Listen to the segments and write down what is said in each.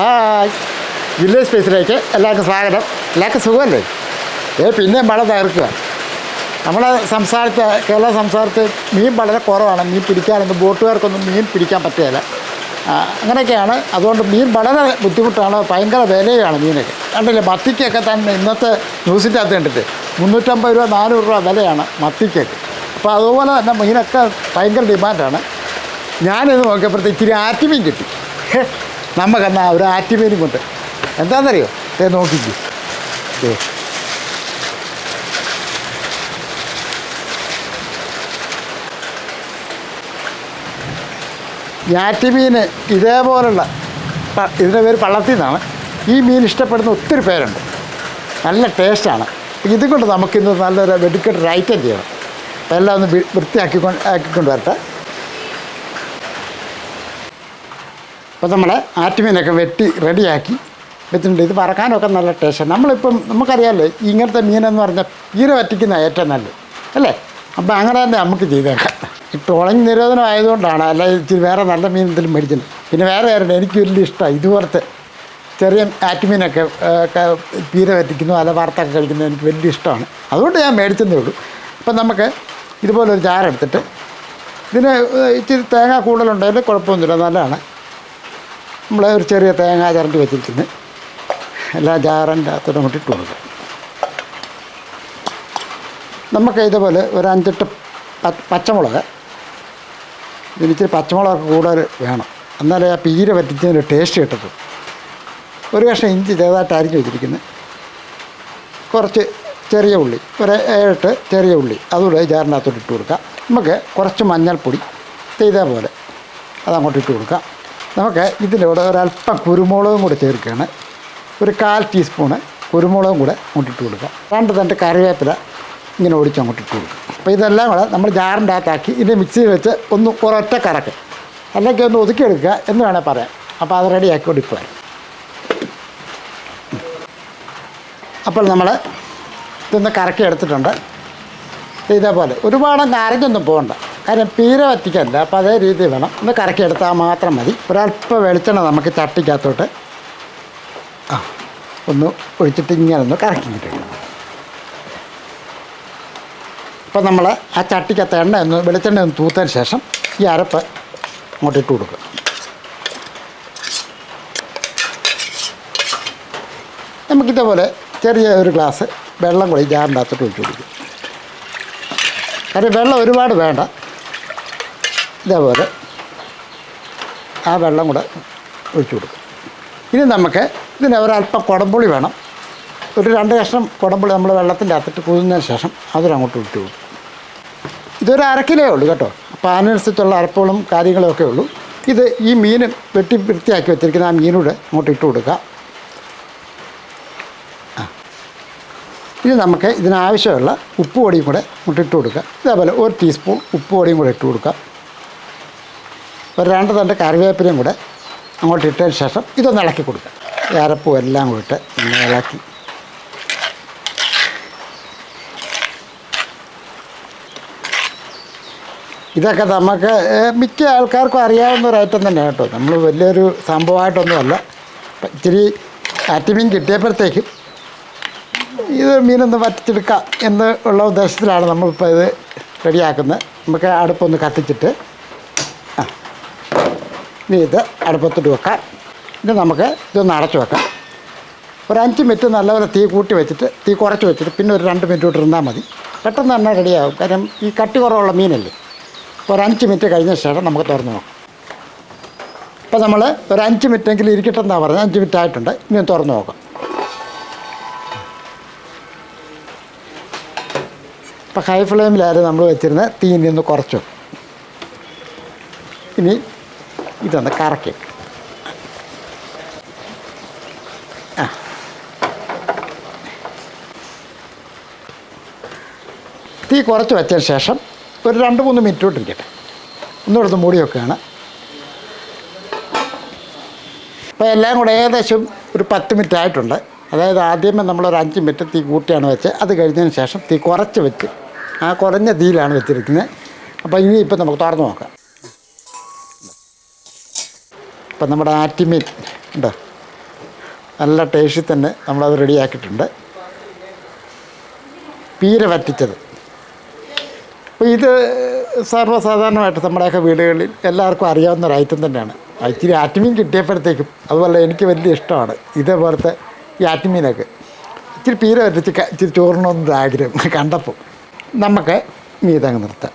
ആ വില്ലേജ് സ്പേസിലേക്ക് എല്ലാവർക്കും സ്വാഗതം. എല്ലാവർക്കും സുഖമല്ലേ? ഏ പിന്നെ മഴ തകർക്കുക. നമ്മുടെ സംസ്ഥാനത്ത് കേരള സംസ്ഥാനത്ത് മീൻ വളരെ കുറവാണ്. മീൻ പിടിക്കാനൊന്നും ബോട്ടുകാർക്കൊന്നും മീൻ പിടിക്കാൻ പറ്റുകയില്ല. അങ്ങനെയൊക്കെയാണ്. അതുകൊണ്ട് മീൻ വളരെ ബുദ്ധിമുട്ടാണ്. ഭയങ്കര വിലയാണ് മീനൊക്കെ. കണ്ടില്ലേ മത്തിക്കൊക്കെ തന്നെ ഇന്നത്തെ ന്യൂസിന്റെ അകത്ത് കണ്ടിട്ട് മുന്നൂറ്റമ്പത് രൂപ നാനൂറ് രൂപ വിലയാണ് മത്തിക്കൊക്കെ. അപ്പോൾ അതുപോലെ തന്നെ മീനൊക്കെ ഭയങ്കര ഡിമാൻഡാണ്. ഞാനിത് നോക്കിയപ്പോഴത്തേക്ക് ഇച്ചിരി ആറ്റുമീൻ കിട്ടി. നമുക്കെന്നാ ഒരു ആറ്റുമീനും കൊണ്ട്. എന്താണെന്നറിയോ ഏ നോക്കിക്കൂ. ഏ ഞാറ്റുമീൻ ഇതേപോലുള്ള ഇതിന്റെ പേര് പള്ളത്തിൽ നിന്നാണ് ഈ മീൻ ഇഷ്ടപ്പെടുന്ന ഒത്തിരി പേരുണ്ട്. നല്ല ടേസ്റ്റാണ്. ഇതും കൊണ്ട് നമുക്കിന്ന് നല്ലൊരു വെടിക്കെട്ട് ഐറ്റം ചെയ്യണം. അപ്പോൾ എല്ലാം ഒന്ന് വൃത്തിയാക്കി കൊണ്ട് ആക്കിക്കൊണ്ട് വരട്ടെ. അപ്പോൾ നമ്മൾ ആറ്റുമീനൊക്കെ വെട്ടി റെഡിയാക്കി വെച്ചിട്ടുണ്ട്. ഇത് വറക്കാനൊക്കെ നല്ല ടേസ്റ്റ്. നമ്മളിപ്പം നമുക്കറിയാമല്ലോ ഇങ്ങനത്തെ മീനെന്ന് പറഞ്ഞാൽ ഈര വറ്റിക്കുന്ന ഏറ്റവും നല്ലത് അല്ലേ? അപ്പോൾ അങ്ങനെ തന്നെ നമുക്ക് ചെയ്തേക്കാം. ഈ ട്രോളിങ് നിരോധനം ആയതുകൊണ്ടാണ് അല്ല ഇച്ചിരി വേറെ നല്ല മീൻ എന്തെങ്കിലും മേടിക്കുന്നത് പിന്നെ വേറെ ആരുണ്ട് എനിക്ക് വലിയ ഇഷ്ടമാണ് ഇതുപോലത്തെ ചെറിയ ആറ്റുമീനൊക്കെ തീര വറ്റിക്കുന്നു അല്ല വറുത്തൊക്കെ കഴിക്കുന്നത് എനിക്ക് വലിയ ഇഷ്ടമാണ്. അതുകൊണ്ട് ഞാൻ മേടിച്ചതേ ഉള്ളൂ. അപ്പം നമുക്ക് ഇതുപോലൊരു ഒരു ജാറെടുത്തിട്ട് ഇതിന് ഇച്ചിരി തേങ്ങ കൂടുതലുണ്ടെങ്കിൽ കുഴപ്പമൊന്നുമില്ല നല്ലതാണ്. നമ്മൾ ഒരു ചെറിയ തേങ്ങ ചരണ്ടി വെച്ചിരിക്കുന്നത് എല്ലാ ജാറിന്റെ അകത്തോടെ ഇട്ട് കൊടുക്കുക നമുക്ക് ഇതുപോലെ ഒരു അഞ്ചെട്ട് പച്ചമുളക്. ഇതിനിച്ചിരി പച്ചമുളകൊക്കെ കൂടുതൽ വേണം. എന്നാലേ ആ പീര പറ്റിച്ചതിന് ടേസ്റ്റ് കിട്ടത്തുള്ളൂ. ഒരു കഷ്ണം ഇഞ്ചി ചെറുതായിട്ട് അരിഞ്ഞ് വെച്ചിരിക്കുന്നത്. കുറച്ച് ചെറിയ ഉള്ളി ഒരു ഏഴെട്ട് ചെറിയ ഉള്ളി അതുകൂടെ ജാറിനകത്തോട്ട് ഇട്ട് കൊടുക്കുക നമുക്ക് കുറച്ച് മഞ്ഞൾപ്പൊടി ചെയ്ത പോലെ അതങ്ങോട്ട് ഇട്ട് കൊടുക്കുക നമുക്ക് ഇതിലൂടെ ഒരല്പം കുരുമുളകും കൂടി ചേർക്കുകയാണ്. ഒരു കാൽ ടീസ്പൂണ് കുരുമുളകും കൂടെ അങ്ങോട്ടിട്ട് കൊടുക്കാം രണ്ട് തണ്ട് കറിവേപ്പില ഇങ്ങനെ ഒടിച്ച് അങ്ങോട്ട് ഇട്ട് കൊടുക്കുക. അപ്പോൾ ഇതെല്ലാം കൂടെ നമ്മൾ ജാറിന്റെ അകത്താക്കി ഇതിന്റെ മിക്സിയിൽ വെച്ച് ഒന്ന് ഒരൊറ്റ കറക്ക് അല്ലെങ്കിൽ ഒന്ന് ഒതുക്കിയെടുക്കുക എന്ന് വേണേൽ പറയാം. അപ്പോൾ അത് റെഡിയാക്കി ഇപ്പോൾ വരാം. അപ്പോൾ നമ്മൾ ഇതൊന്ന് കറക്കി എടുത്തിട്ടുണ്ട്. ഇതേപോലെ ഒരുപാട് നാരങ്ങൊന്നും പോകണ്ട. കാര്യം പീര വറ്റിക്കല്ല അപ്പോൾ അതേ രീതിയിൽ വേണം. ഒന്ന് കറക്കി എടുത്താൽ മാത്രം മതി. ഒരല്പം വെളിച്ചെണ്ണ നമുക്ക് ചട്ടിക്കകത്തോട്ട് ആ ഒന്ന് ഒഴിച്ചിട്ട് ഇങ്ങനെ ഒന്ന് കറക്കി കിട്ടും അപ്പോൾ നമ്മൾ ആ ചട്ടിക്കകത്ത് എണ്ണ ഒന്ന് വെളിച്ചെണ്ണ ഒന്ന് തൂത്തതിന് ശേഷം ഈ അരപ്പ് അങ്ങോട്ട് ഇട്ട് കൊടുക്കുക. നമുക്കിതേപോലെ ചെറിയ ഒരു ഗ്ലാസ് വെള്ളം കൂടി ജാറിന്റെ അകത്തോട്ട് ഒഴിച്ചു കൊടുക്കും കാര്യം വെള്ളം ഒരുപാട് വേണ്ട. ഇതേപോലെ ആ വെള്ളം കൂടെ ഒഴിച്ചു കൊടുക്കും. ഇനി നമുക്ക് ഇതിന് ഒരല്പം കുടംപുളി വേണം. ഒരു രണ്ട് കഷ്ണം കുടംപുളി നമ്മൾ വെള്ളത്തിന്റെ അകത്തിട്ട് കുതിർന്നതിന് ശേഷം അതിനങ്ങോട്ട് ഇട്ട് കൊടുക്കും. ഇതൊരു അരക്കിലേ ഉള്ളൂ കേട്ടോ. അപ്പോൾ അതിനനുസരിച്ചുള്ള അരപ്പുകളും കാര്യങ്ങളൊക്കെ ഉള്ളൂ. ഇത് ഈ മീൻ വെട്ടി വൃത്തിയാക്കി വെച്ചിരിക്കുന്ന ആ മീനൂടെ അങ്ങോട്ട് ഇട്ട് കൊടുക്കുക ഇനി നമുക്ക് ഇതിനാവശ്യമുള്ള ഉപ്പ് പൊടിയും കൂടെ ഇട്ട് കൊടുക്കുക ഇതേപോലെ ഒരു ടീസ്പൂൺ ഉപ്പ് പൊടിയും കൂടെ ഇട്ട് കൊടുക്കുക ഒരു രണ്ട് തണ്ട് കറിവേപ്പിലയും കൂടെ അങ്ങോട്ട് ഇട്ടതിന് ശേഷം ഇതൊന്ന് ഇളക്കി കൊടുക്കുക ഈ എല്ലാം കൂടി ഇട്ട് ഒന്ന് ഇളക്കി. ഇതൊക്കെ നമുക്ക് മിക്ക ആൾക്കാർക്കും അറിയാവുന്ന ഒരു ഐറ്റം തന്നെ കേട്ടോ. നമ്മൾ വലിയൊരു സംഭവമായിട്ടൊന്നുമല്ല. ഇച്ചിരി ആറ്റുമീൻ കിട്ടിയപ്പോഴത്തേക്കും ഇത് മീനൊന്ന് വറ്റിച്ചെടുക്കാം എന്ന് ഉള്ള ഉദ്ദേശത്തിലാണ് നമ്മളിപ്പോൾ ഇത് റെഡിയാക്കുന്നത്. നമുക്ക് അടുപ്പൊന്ന് കത്തിച്ചിട്ട് ഇത് അടുപ്പത്തിട്ട് വെക്കാം. ഇനി നമുക്ക് ഇതൊന്ന് അടച്ചു വെക്കാം. ഒരു അഞ്ച് മിനിറ്റ് നല്ലപോലെ തീ കൂട്ടി വെച്ചിട്ട് തീ കുറച്ച് വെച്ചിട്ട് പിന്നെ ഒരു രണ്ട് മിനിറ്റ് ഇരുന്നാൽ മതി. പെട്ടെന്ന് തന്നെ റെഡിയാകും കാര്യം ഈ കട്ടി കുറവുള്ള മീനല്ലേ? അപ്പോൾ ഒരു അഞ്ച് മിനിറ്റ് കഴിഞ്ഞ ശേഷം നമുക്ക് തുറന്നു നോക്കാം. ഇപ്പോൾ നമ്മൾ ഒരു അഞ്ച് മിനിറ്റെങ്കിലും ഇരിക്കട്ടെ എന്നാണ് പറഞ്ഞത്. അഞ്ച് മിനിറ്റ് ആയിട്ടുണ്ട്. ഇനി തുറന്ന് നോക്കാം. ഇപ്പോൾ ഹൈ ഫ്ലെയിമിലായിരുന്നു നമ്മൾ വെച്ചിരുന്ന തീ ഇനി ഒന്ന് കുറച്ചു ഇനി ഇതൊന്ന് കറക്കി. തീ കുറച്ച് വെച്ചതിന് ശേഷം ഒരു രണ്ട് മൂന്ന് മിനിറ്റ് ഇട്ടിരിക്കട്ടെ ഒന്നിടത്ത് മൂടി വെക്കുകയാണ്. അപ്പോൾ എല്ലാം കൂടെ ഏകദേശം ഒരു പത്ത് മിനിറ്റ് ആയിട്ടുണ്ട്. അതായത് ആദ്യമേ നമ്മളൊരു അഞ്ച് മിനിറ്റ് തീ കൂട്ടിയാണ് വെച്ച്. അത് കഴിഞ്ഞതിന് ശേഷം തീ കുറച്ച് വെച്ച് ആ കുറഞ്ഞ തീയിലാണ് വെച്ചിരിക്കുന്നത്. അപ്പോൾ ഇനി ഇപ്പം നമുക്ക് തുറന്ന് നോക്കാം. ഇപ്പം നമ്മുടെ ആറ്റിമീൻ ഉണ്ടോ? നല്ല ടേസ്റ്റിൽ തന്നെ നമ്മളത് റെഡിയാക്കിയിട്ടുണ്ട് പീര വറ്റിച്ചത്. അപ്പോൾ ഇത് സർവസാധാരണമായിട്ട് നമ്മുടെയൊക്കെ വീടുകളിൽ എല്ലാവർക്കും അറിയാവുന്ന ഒരു ഐറ്റം തന്നെയാണ്. ഇച്ചിരി ആറ്റുമീൻ കിട്ടിയപ്പോഴത്തേക്കും അതുപോലെ എനിക്ക് വലിയ ഇഷ്ടമാണ് ഇതേപോലത്തെ ഈ ആറ്റുമീനൊക്കെ. ഇച്ചിരി പീര വറ്റിച്ച് ഇച്ചിരി ചോറിനൊന്നും ആഗ്രഹം. കണ്ടപ്പോൾ നമുക്ക് മീതങ്ങ് നിർത്താം.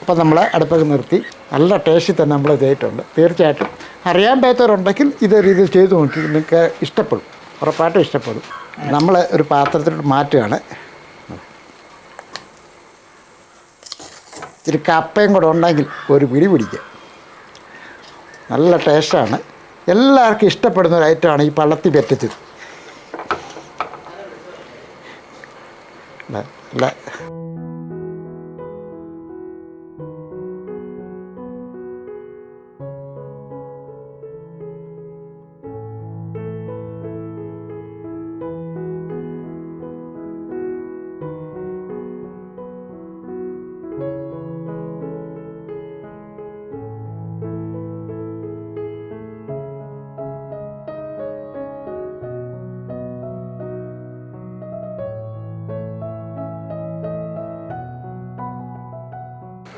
അപ്പം നമ്മൾ അടുപ്പൊക്കെ നിർത്തി. നല്ല ടേസ്റ്റിൽ തന്നെ നമ്മൾ ചെയ്തിട്ടുണ്ട്. തീർച്ചയായിട്ടും. അറിയാൻ പറ്റാത്തവരുണ്ടെങ്കിൽ ഇതേ രീതിയിൽ ചെയ്തു നോക്കി നിങ്ങൾക്ക് ഇഷ്ടപ്പെടും. ഉറപ്പായിട്ടും ഇഷ്ടപ്പെടും. നമ്മൾ ഒരു പാത്രത്തിലോട്ട് മാറ്റുകയാണ്. ഇത്തിരി കപ്പയും കൂടെ ഉണ്ടെങ്കിൽ ഒരു പിടി പിടിക്കുക നല്ല ടേസ്റ്റാണ്. എല്ലാവർക്കും ഇഷ്ടപ്പെടുന്ന ഒരു ഐറ്റമാണ് ഈ പള്ളത്തി പറ്റച്ചത്. നല്ല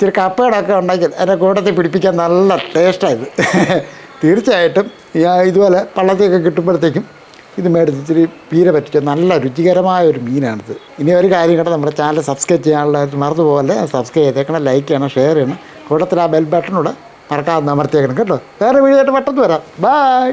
ഇച്ചിരി കപ്പകളൊക്കെ ഉണ്ടെങ്കിൽ എന്റെ കൂട്ടത്തിൽ പിടിപ്പിക്കാൻ നല്ല ടേസ്റ്റായത് തീർച്ചയായിട്ടും ഇതുപോലെ പള്ളത്തിയൊക്കെ കിട്ടുമ്പോഴത്തേക്കും ഇത് മേടിച്ച് ഇച്ചിരി പീര പറ്റിച്ച നല്ല രുചികരമായ ഒരു മീനാണിത്. ഇനി ഒരു കാര്യം കൂടെ നമ്മുടെ ചാനൽ സബ്സ്ക്രൈബ് ചെയ്യാനുള്ള മറന്നു പോലെ സബ്സ്ക്രൈബ് ചെയ്തേക്കണം ലൈക്ക് ചെയ്യണം ഷെയർ ചെയ്യണം. കൂട്ടത്തിൽ ആ ബെൽ ബട്ടണോട് മറക്കാതെ അമർത്തിയേക്കണം കേട്ടോ. വേറെ വീഡിയോ ആയിട്ട് പെട്ടെന്ന് വരാം. ബായ്